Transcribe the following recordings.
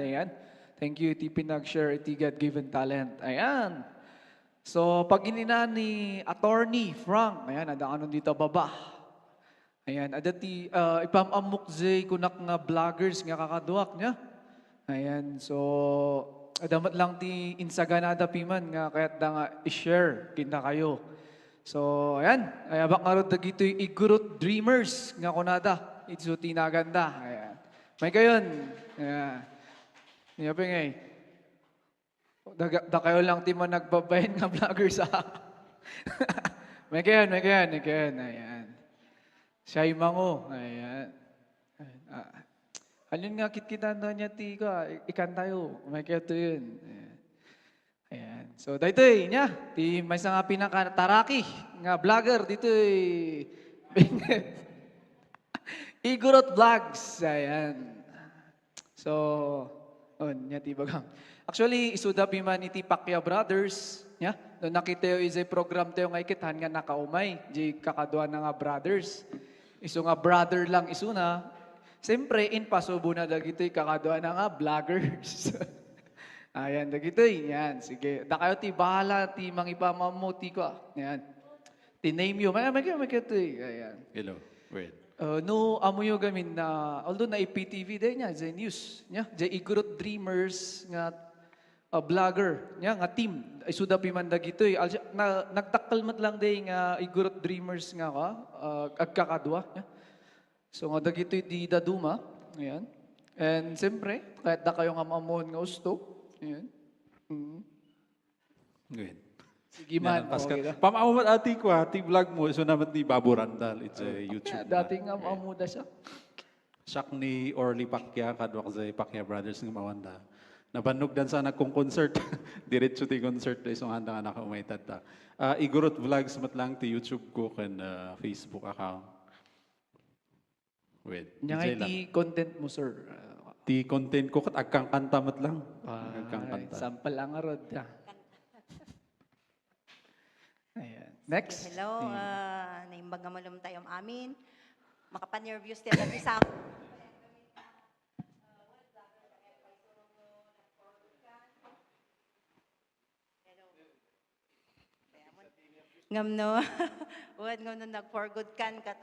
Ayan. Thank you, iti pinag-share, iti God-given talent. Ayan. So, pag inina ni Attorney Frank, ayan, ada ano dito baba. Ayan, ada ti, uh, ipamamuk zay kunak nga vloggers nga kakaduak niya. Ayan, so, adamat lang ti insaganada piman nga kaya't da nga i-share kinta kayo. So, ayan, ay abak nga rin dagito igurot dreamers nga kunada. Itso tinaganda. Ayan. May kayon. Ayan. Niya pa ngay. Da, kayo lang ti man nagbabayan nga vlogger sa May kayon, may kayon, may kayon. Ayan. Siya yung mango. Ayan. Ah. Alin nga kitkita na niya ti ka, ikan tayo. May kayo to yun. Ayan. So, dito eh, niya. Ti may nga pinakataraki nga vlogger dito eh. Igorot Vlogs. Ayan. So, on, niya ti bagang. Actually, isuda piman iti Pacquiao Brothers. Nya, no nakita yo is a program tayo nga ikitan nga nakaumay. Di kakadwa na nga brothers. Iso nga brother lang isuna. Siyempre, in pasubo na dagito'y kakadwa na nga vloggers. Ayan, dagito'y. Yan, sige. Da kayo ti bahala, ti mangipamamuti ko. Ayan. Ti name you. May, may, may, may, Ayan. Hello. Wait. Uh, no, yung gamin na, although na IPTV din niya, J News, niya, J Igorot Dreamers, nga uh, vlogger, niya, nga team, ay suda pimandag ito eh. Alja- Na, nagtakalmat lang din nga Igorot Dreamers nga ka, uh, agkakadwa, niya. So nga dagito di daduma, ayan. And siyempre, kahit da kayo nga maamon nga gusto, ayan. Mm. Wait. Sige man, Pascal. okay na. Pamaawat ati ko ati vlog mo. So naman ni Babu Randal. It's a YouTube. Yeah, dati nga maamuda siya. Siyak ni Orly Pacquiao, kadwak sa Pacquiao Brothers ng Mawanda. Nabanog dan sa nagkong concert. Diretso ti concert na isang handa nga nakaumaytad ta. Uh, Igorot Vlogs mat lang ti YouTube ko kan uh, Facebook account. Wait. Nga iti content mo, sir. Uh, Ti content ko kat agkang kanta mat lang. agkang kanta. Sampal ang arod ka. Ayan. Next. Hello, uh, naimbag nga malum tayo amin. Makapan-reviews tayo natin sa ngam no wad ngam no nag for good kan kat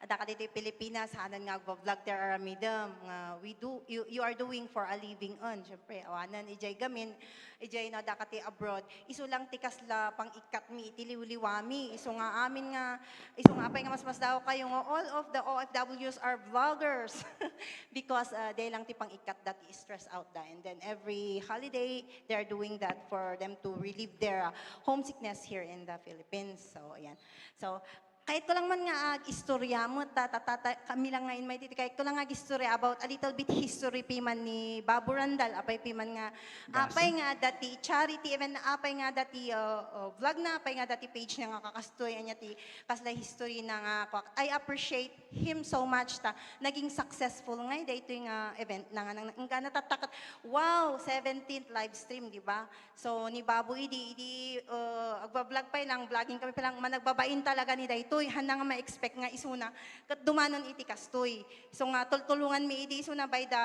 uh, ada ka dito Pilipinas hanan nga vlog ter aramidam nga we do you, you are doing for a living on syempre. Awanan ijay gamin ijay na dakati abroad. Iso lang tikas la pang ikat mi itiliwliwami iso nga amin nga iso nga apay nga mas mas daw kayo nga all of the OFWs are vloggers. Because uh, they lang ti pang ikat that stress out da. And then every holiday they're doing that for them to relieve their uh, homesickness here in the Philippines. So ayan. So kahit ko lang man nga ag istorya mo, ta, ta, ta, ta- kami lang ngayon may titi, kahit ko lang ag istorya about a little bit history piman ni Babu Randal, apay piman nga, apay nga dati charity event na apay nga dati uh, uh, vlog na, apay nga dati page na nga kakastoy, anya ti kasla history na nga. I appreciate him so much ta, naging successful nga, dito yung uh, event na nga, nang, nga natatakat, wow, 17th live stream, di ba? So, ni Babu, idi, idi, uh, agbablog pa lang, vlogging kami pa lang, managbabain talaga ni Daytoy, handa nga ma-expect nga isuna, kat dumanon iti kastoy. So nga, tultulungan mi idi isuna by the,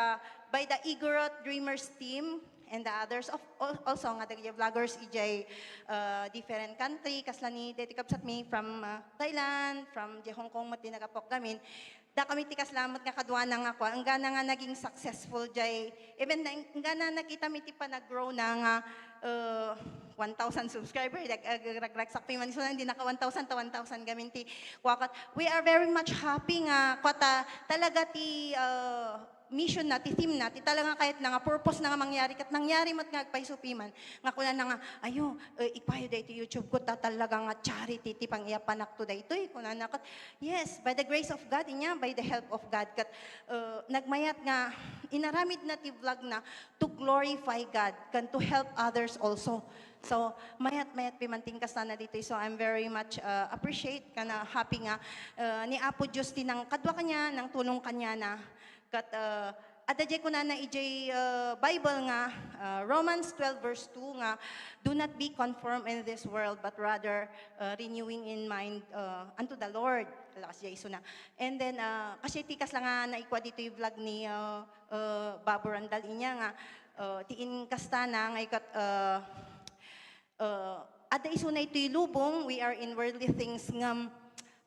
by the Igorot Dreamers team, and the others of al- also nga dagiti vloggers ijay uh, different country kasla ni deti kapsat mi from uh, Thailand from di Hong Kong mat dinagapok gamin. Da kami ti kaslamat nga kadwa na nga kwa. Ang gana nga naging successful jay. Even na ang gana nakita mi ti pa nag-grow na nga uh, 1,000 subscriber. Dag ragragsak pa man hindi naka 1,000 to 1,000 gamin ti kwakat we are very much happy nga kwata talaga ti uh, mission na, ti team na, ti talaga kahit na nga purpose na nga mangyari, kat nangyari mat nga agpaisupiman, nga kuna na nga, ayo, uh, ipayo day ti YouTube ko, ta talaga nga charity, ti pang iapanak to day to, kuna na kat, yes, by the grace of God, inya, by the help of God, kat uh, nagmayat nga, inaramid na ti vlog na, to glorify God, kan to help others also. So, mayat mayat pimanting ka sana dito. So, I'm very much uh, appreciate ka na happy nga uh, ni Apo Diyos ti nang kadwa kanya, nang tulong kanya na kat uh, adadya ko na na ijay uh, Bible nga uh, Romans 12 verse 2 nga do not be conformed in this world but rather uh, renewing in mind uh, unto the Lord lakas iso na. And then, ah, kasi tikas lang nga naikwa dito yung vlog ni uh, uh, Babo Randal inya nga, uh, tiin kasta na nga ikat, uh, uh, ada iso na ito'y lubong, we are in worldly things nga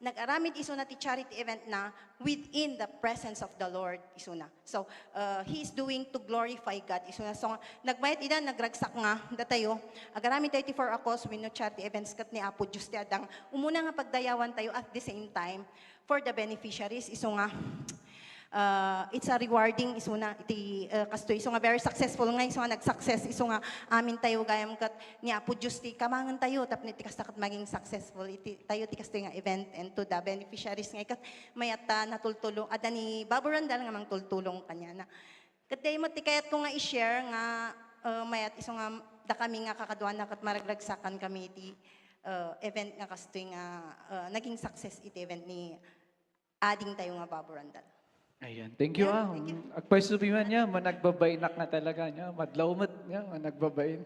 nag-aramid iso na ti charity event na within the presence of the Lord iso na. So, uh, He is doing to glorify God iso na. So, nagbayad ida, nagragsak nga, datayo, agaramid tayo ti for akos, we no charity events kat ni Apo Diyos ti adang, umuna nga pagdayawan tayo at the same time, for the beneficiaries, iso nga, uh, it's a rewarding iso na iti uh, kasto iso nga very successful. Nga iso nga nag-success. Iso nga amin tayo gayam kat ni Apo Diyos ti kamangan tayo. Tapno ti kasta kat maging successful. Iti tayo ti kasto nga event and to the beneficiaries. Nga kat mayata natultulong. Ada ni Baburandal nga mang tultulong kanya na. Kat day mo ti kayat ko nga i-share nga uh, mayat iso nga da kami nga kakaduan na kat maragragsakan kami iti uh, event nga kasto nga uh, naging success iti event ni ading tayo nga Baburandal. Ayan, thank you Yeah, ah. thank you. Agpasubiman niya, managbabainak na talaga niya. Madlaumat niya, managbabain.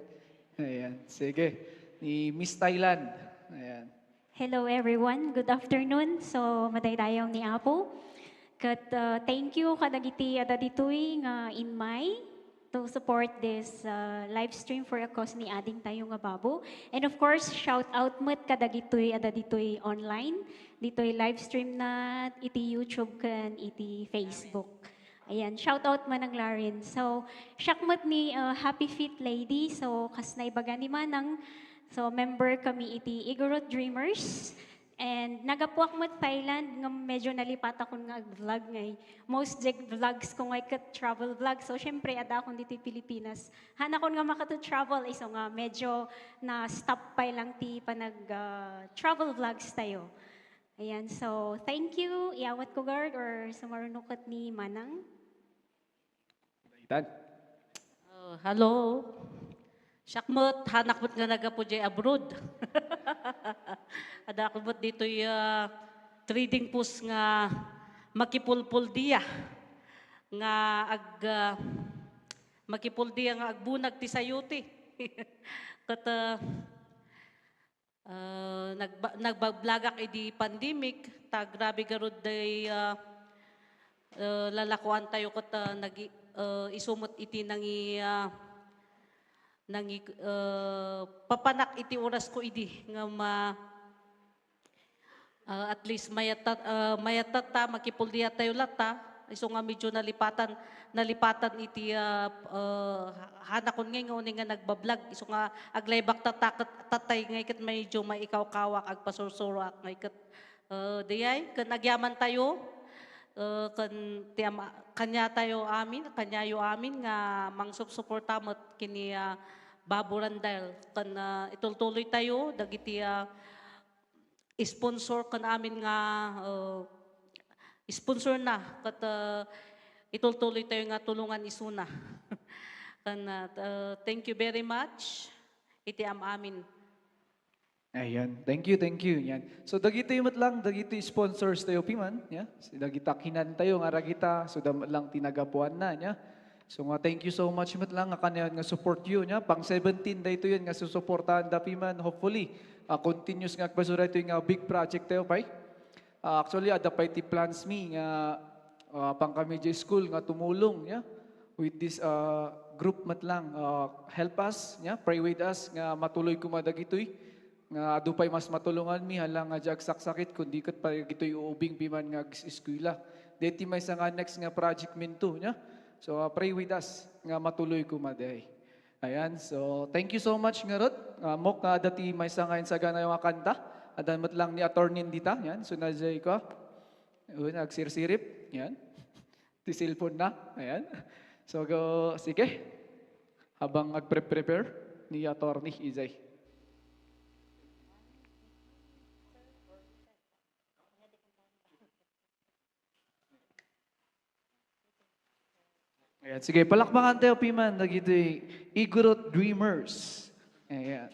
Ayan, sige. Ni Miss Thailand. Ayan. Hello everyone, good afternoon. So madaydayaw ni Apo. Kat uh, thank you kadagiti ada ditoy nga in May to support this uh, live stream for a cause ni ading tayo nga babo. And of course, shout out met kadagitoy ada ditoy online. Ditoy live stream na iti YouTube kan iti Facebook. Ayan, shout out man ang Larin. So, syakmat ni uh, Happy Fit Lady. So, kas na ibaga ni Manang. So, member kami iti Igorot Dreamers. And nagapuak mo Thailand nga medyo nalipat ako nga vlog ngay. Most jeg vlogs ko ngay kat travel vlog. So syempre ada akong dito Pilipinas. Hana ko nga makata travel iso nga medyo na stop pa lang ti panag ah, travel vlogs tayo. Ayan, so thank you. Iawat ko guard or sumarunukot ni Manang. Tan. Uh, hello. Syakmot, hanak mo't nga naga po jay abroad. Ada ako mo't dito uh, trading post nga makipulpul diya. Nga ag uh, makipul diya nga agbunag ti sayuti. Kat uh, uh, nagba, nagbablagak idi pandemic, ta grabe garod day uh, uh, lalakuan tayo kat uh, nag uh, isumot iti nangi uh, nangi uh, papanak iti oras ko idi nga ma uh, at least mayatat uh, mayatat ta makipuldiya tayo lata. Iso nga medyo nalipatan nalipatan iti uh, uh, hanakon ngay nga nga nagbablog. Iso nga aglaybak tatakot tatay ngay kat medyo maikaw kawak agpasursurak ngay kat uh, dayay. Kan agyaman tayo uh, kan tiam, kanya tayo amin, kanya yo amin nga mangsup suportamot kini uh, baburandal kan uh, itultuloy tayo dagiti uh, sponsor kan amin nga uh, sponsor na. Kat uh, itultuloy tayo nga tulungan isuna kan uh, thank you very much. Iti am amin Ayan, thank you, thank you. Yan. So dagito yung lang, dagito yung sponsors tayo piman, ya. Si dagita kinan tayo nga ragita, so damat lang tinagapuan na, ya. So nga thank you so much mat lang nga kanyan nga support you, ya. Pang 17 dayto yun nga susuportahan da piman, hopefully. ah, continuous nga agpasura ito nga big project tayo, pay. Ah, actually, ada pa iti plans mi nga ah, pang kami school nga tumulong, ya. With this ah, group mat lang, ah, help us, ya. Pray with us nga matuloy kumadag ito'y nga adupay mas matulungan mi halang nga jag saksakit kundi kat pa gitoy uubing piman nga eskwela. Deti may sa nga next nga project minto nya. So uh, pray with us nga matuloy ko maday. Ayan, so thank you so much nga rod. Uh, mok nga dati may sa ngayon sa gana yung nga kanta. Adan mat lang ni attorney dita. Yan, so najay ko. Uy, nagsirsirip. Yan. Ti cellphone na. Ayan. So go, sige. Habang nagpre-prepare ni attorney Izay. Ayan, sige, palakpakan tayo, Piman. Nagito Igorot Dreamers. Ayan.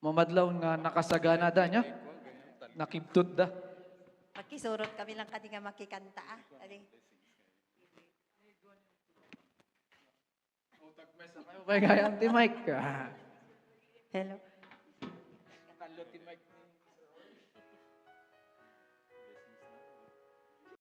Mamadlaw nga nakasagana da niya. Nakibtod da. Magkisurot kami lang kadi nga makikanta. ah. Adi. Kaya nga yung Mike. Ah. Hello.